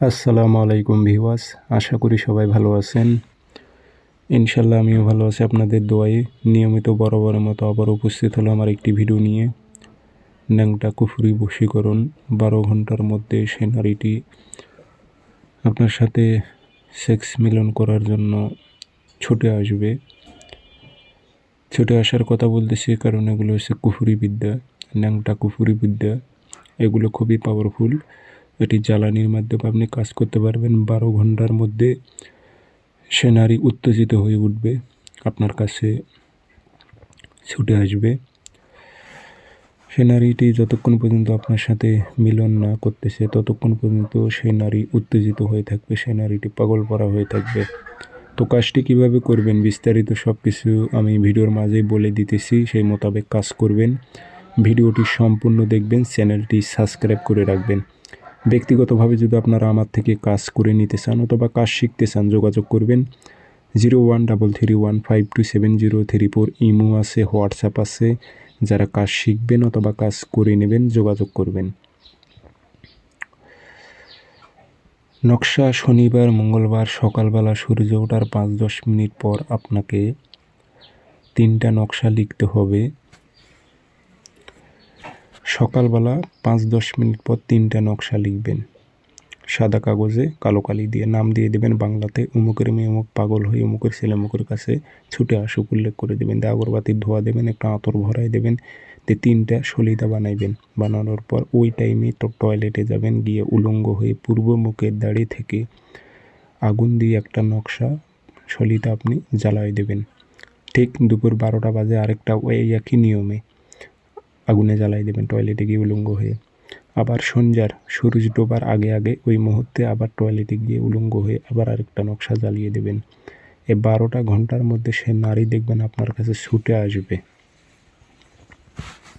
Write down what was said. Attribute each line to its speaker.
Speaker 1: আসসালামু আলাইকুম ভিওয়াস আশা করি সবাই ভালো আছেন। ইনশাল্লাহ আমিও ভালো আছি আপনাদের দোয়ায়। নিয়মিত বরাবরের মতো আবার উপস্থিত হলো আমার একটি ভিডিও নিয়ে। ন্যাংটা কুফুরি বশীকরণ, বারো ঘণ্টার মধ্যে সে নারীটি আপনার সাথে সেক্স মিলন করার জন্য ছুটে আসবে। ছুটে আসার কথা বলতেছি কারণ এগুলো হচ্ছে কুফুরি বিদ্যা, ন্যাংটা কুফুরি বিদ্যা। এগুলো খুবই পাওয়ারফুল এটি জ্বালানির মাধ্যমে আপনি কাজ করতে পারবেন। বারো ঘণ্টার মধ্যে সে নারী উত্তেজিত হয়ে উঠবে, আপনার কাছে ছুটে আসবে। সে নারীটি যতক্ষণ পর্যন্ত আপনার সাথে মিলন না করতেছে, ততক্ষণ পর্যন্ত সে নারী উত্তেজিত হয়ে থাকবে সে নারীটি পাগল পরা হয়ে থাকবে। তো কাজটি কীভাবে করবেন? বিস্তারিত সব কিছু আমি ভিডিওর মাঝে বলে দিতেছি, সেই মোতাবেক কাজ করবেন। ভিডিওটি সম্পূর্ণ দেখবেন, চ্যানেলটি সাবস্ক্রাইব করে রাখবেন। ব্যক্তিগতভাবে যদি আপনারা আমার থেকে কাজ করে নিতে চান অথবা কাজ শিখতে চান, যোগাযোগ করবেন। Zero one double three one five two seven zero three four imo আছে, হোয়াটসঅ্যাপ আছে। যারা কাজ শিখবেন অথবা কাজ করে নেবেন, যোগাযোগ করবেন। নকশা শনিবার, মঙ্গলবার সকালবেলা সূর্য ওঠার পাঁচ দশ মিনিট পর আপনাকে তিনটা নকশা লিখতে হবে। সকালবেলা পাঁচ দশ মিনিট পর তিনটা নকশা লিখবেন। সাদা কাগজে কালো কালি দিয়ে নাম দিয়ে দেবেন বাংলাতে, উমুকের মেয়ে অমুক পাগল হয়ে উমুকের ছেলে মুখের কাছে ছুটে আসুক উল্লেখ করে দেবেন, দিয়ে আগরবাতির ধোয়া দেবেন, একটা আতর ভরাই দেবেন, দিয়ে তিনটা সলিতা বানাইবেন। বানানোর পর ওই টাইমে তো টয়লেটে যাবেন, গিয়ে উলঙ্গ হয়ে পূর্ব মুখের দাড়ি থেকে আগুন দিয়ে একটা নকশা সলিতা আপনি জ্বালাই দেবেন। ঠিক দুপুর বারোটা বাজে আরেকটা ওই একই নিয়মে আগুনে জ্বালাই দেবেন। টয়লেটে গিয়ে উলঙ্গ হয়ে। আবার সন্ধ্যার সূর্য ডোবার আগে আগে ওই মুহূর্তে আবার টয়লেটে গিয়ে উলঙ্গ হয়ে আবার আরেকটা নকশা জ্বালিয়ে দেবেন। এ বারোটা ঘণ্টার মধ্যে সে নারী দেখবেন আপনার কাছে ছুটে আসবে।